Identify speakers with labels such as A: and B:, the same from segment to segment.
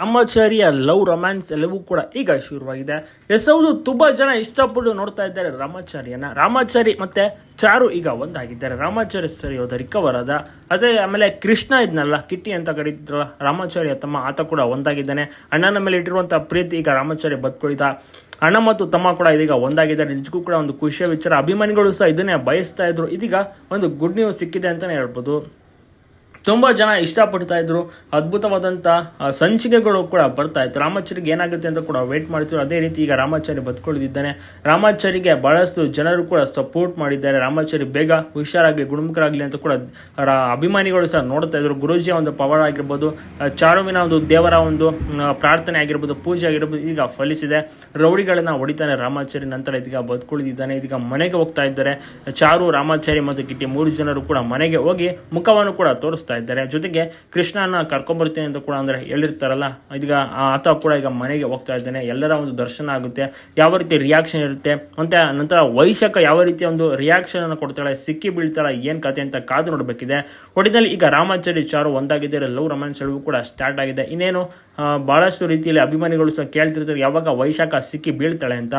A: ರಾಮಾಚಾರಿಯ love romance ಎಲ್ಲವೂ ಕೂಡ ಈಗ ಶುರುವಾಗಿದೆ. ಎಸ್ ಹೌದು ತುಂಬಾ ಜನ ಇಷ್ಟಪಟ್ಟು ನೋಡ್ತಾ ಇದ್ದಾರೆ ರಾಮಾಚಾರ್ಯನ. ರಾಮಾಚಾರಿ ಮತ್ತೆ ಚಾರು ಈಗ ಒಂದಾಗಿದ್ದಾರೆ. ರಾಮಾಚಾರ್ಯ ಸರಿ ಹೋದ ರಿಕವರ್ ಆದ ಅದೇ ಆಮೇಲೆ ಕೃಷ್ಣ ಇದ್ನಲ್ಲ, ಕಿಟ್ಟಿ ಅಂತ ಕರೀತಿದ್ರಲ್ಲ, ರಾಮಾಚಾರ್ಯ ತಮ್ಮ ಆತ ಕೂಡ ಒಂದಾಗಿದ್ದಾನೆ. ಅಣ್ಣನ ಮೇಲೆ ಇಟ್ಟಿರುವಂತಹ ಪ್ರೀತಿ ಈಗ ರಾಮಾಚಾರಿ ಬದುಕೊಳಿದ. ಅಣ್ಣ ಮತ್ತು ತಮ್ಮ ಕೂಡ ಇದೀಗ ಒಂದಾಗಿದ್ದಾರೆ. ನಿಜಕ್ಕೂ ಕೂಡ ಒಂದು ಖುಷಿಯ ವಿಚಾರ. ಅಭಿಮಾನಿಗಳು ಸಹ ಇದನ್ನೇ ಬಯಸ್ತಾ ಇದ್ರು. ಇದೀಗ ಒಂದು ಗುಡ್ ನ್ಯೂಸ್ ಸಿಕ್ಕಿದೆ ಅಂತಾನೆ ಹೇಳ್ಬೋದು. ತುಂಬ ಜನ ಇಷ್ಟಪಡ್ತಾ ಇದ್ರು. ಅದ್ಭುತವಾದಂಥ ಸಂಚಿಕೆಗಳು ಕೂಡ ಬರ್ತಾ ಇತ್ತು. ರಾಮಾಚಾರಿಗೆ ಏನಾಗುತ್ತೆ ಅಂತ ಕೂಡ ವೇಟ್ ಮಾಡ್ತಿದ್ರು ಅದೇ ರೀತಿ ಈಗ ರಾಮಾಚಾರಿ ಬದುಕೊಳ್ಳಿದ್ದಾನೆ ರಾಮಾಚಾರಿಗೆ ಬಹಳಷ್ಟು ಜನರು ಕೂಡ ಸಪೋರ್ಟ್ ಮಾಡಿದ್ದಾರೆ. ರಾಮಾಚಾರಿ ಬೇಗ ಹುಷಾರಾಗಿ ಗುಣಮುಖರಾಗಲಿ ಅಂತ ಕೂಡ ಅಭಿಮಾನಿಗಳು ಸಹ ನೋಡ್ತಾ ಇದ್ರು. ಗುರುಜಿಯ ಒಂದು ಪವರ್ ಆಗಿರ್ಬೋದು ಚಾರುವಿನ ಒಂದು ದೇವರ ಒಂದು ಪ್ರಾರ್ಥನೆ ಆಗಿರ್ಬೋದು, ಪೂಜೆ ಆಗಿರ್ಬೋದು, ಈಗ ಫಲಿಸಿದೆ. ರೌಡಿಗಳನ್ನ ಹೊಡಿತಾನೆ ರಾಮಾಚಾರಿ ನಂತರ ಇದೀಗ ಬದುಕೊಳ್ಳಿದ್ದಾನೆ ಇದೀಗ ಮನೆಗೆ ಹೋಗ್ತಾ ಇದ್ದಾರೆ. ಚಾರು ರಾಮಾಚಾರಿ ಮತ್ತು ಗಿಟ್ಟಿ ಮೂರು ಜನರು ಕೂಡ ಮನೆಗೆ ಹೋಗಿ ಮುಖವನ್ನು ಕೂಡ ತೋರಿಸ್ತಾ ಇದ್ದಾರೆ. ಜೊತೆಗೆ ಕೃಷ್ಣನ ಕರ್ಕೊಂಡ್ಬರ್ತೀನಿ ಅಂತ ಕೂಡ ಅಂದ್ರೆ ಹೇಳಿರ್ತಾರಲ್ಲ ಈಗ ಆತ ಕೂಡ ಈಗ ಮನೆಗೆ ಹೋಗ್ತಾ ಇದ್ದಾನೆ. ಎಲ್ಲರ ಒಂದು ದರ್ಶನ ಆಗುತ್ತೆ. ಯಾವ ರೀತಿ ರಿಯಾಕ್ಷನ್ ಇರುತ್ತೆ ಮತ್ತೆ ನಂತರ ವೈಶಾಖ ಯಾವ ರೀತಿಯ ಒಂದು ರಿಯಾಕ್ಷನ್ ಅನ್ನು ಕೊಡ್ತಾಳೆ, ಸಿಕ್ಕಿ ಬೀಳ್ತಾಳೆ, ಏನು ಕತೆ ಅಂತ ಕಾದು ನೋಡಬೇಕಿದೆ. ಒಟ್ಟಿನಲ್ಲಿ ಈಗ ರಾಮಾಚಾರಿ ಚಾರು ಒಂದಾಗಿದ್ದರೆ ಲವ್ ರೊಮ್ಯಾನ್ಸ್ ಹೇಳುವ ಕೂಡ ಸ್ಟಾರ್ಟ್ ಆಗಿದೆ. ಇನ್ನೇನು ಭಾಳಷ್ಟು ರೀತಿಯಲ್ಲಿ ಅಭಿಮಾನಿಗಳು ಸಹ ಕೇಳ್ತಿರ್ತಾರೆ, ಯಾವಾಗ ವೈಶಾಖ ಸಿಕ್ಕಿ ಬೀಳ್ತಾಳೆ ಅಂತ.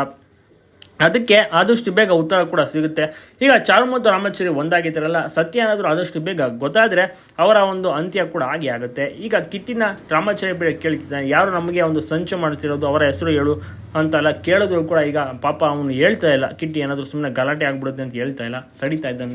A: ಅದಕ್ಕೆ ಆದಷ್ಟು ಬೇಗ ಉತ್ತರ ಕೂಡ ಸಿಗುತ್ತೆ. ಈಗ ಚಾರು ಮತ್ತು ರಾಮಚರಿ ಒಂದಾಗಿದ್ದಾರಲ್ಲ, ಸತ್ಯ ಏನಾದರೂ ಆದಷ್ಟು ಬೇಗ ಗೊತ್ತಾದರೆ ಅವರ ಒಂದು ಅಂತ್ಯ ಕೂಡ ಆಗಿ ಆಗುತ್ತೆ. ಈಗ ಕಿಟ್ಟಿನ ರಾಮಾಚಾರಿ ಬೇಗ ಕೇಳ್ತಿದ್ದಾನೆ, ಯಾರು ನಮಗೆ ಒಂದು ಸಂಚು ಮಾಡ್ತಿರೋದು, ಅವರ ಹೆಸರು ಹೇಳು ಅಂತೆಲ್ಲ ಕೇಳಿದ್ರು ಕೂಡ ಈಗ ಪಾಪ ಅವನು ಹೇಳ್ತಾ ಇಲ್ಲ. ಕಿಟ್ಟಿ ಏನಾದರೂ ಸುಮ್ಮನೆ ಗಲಾಟೆ ಆಗ್ಬಿಡುತ್ತೆ ಅಂತ ಹೇಳ್ತಾ ಇಲ್ಲ, ತಡಿತಾ ಇದ್ದಾನೆ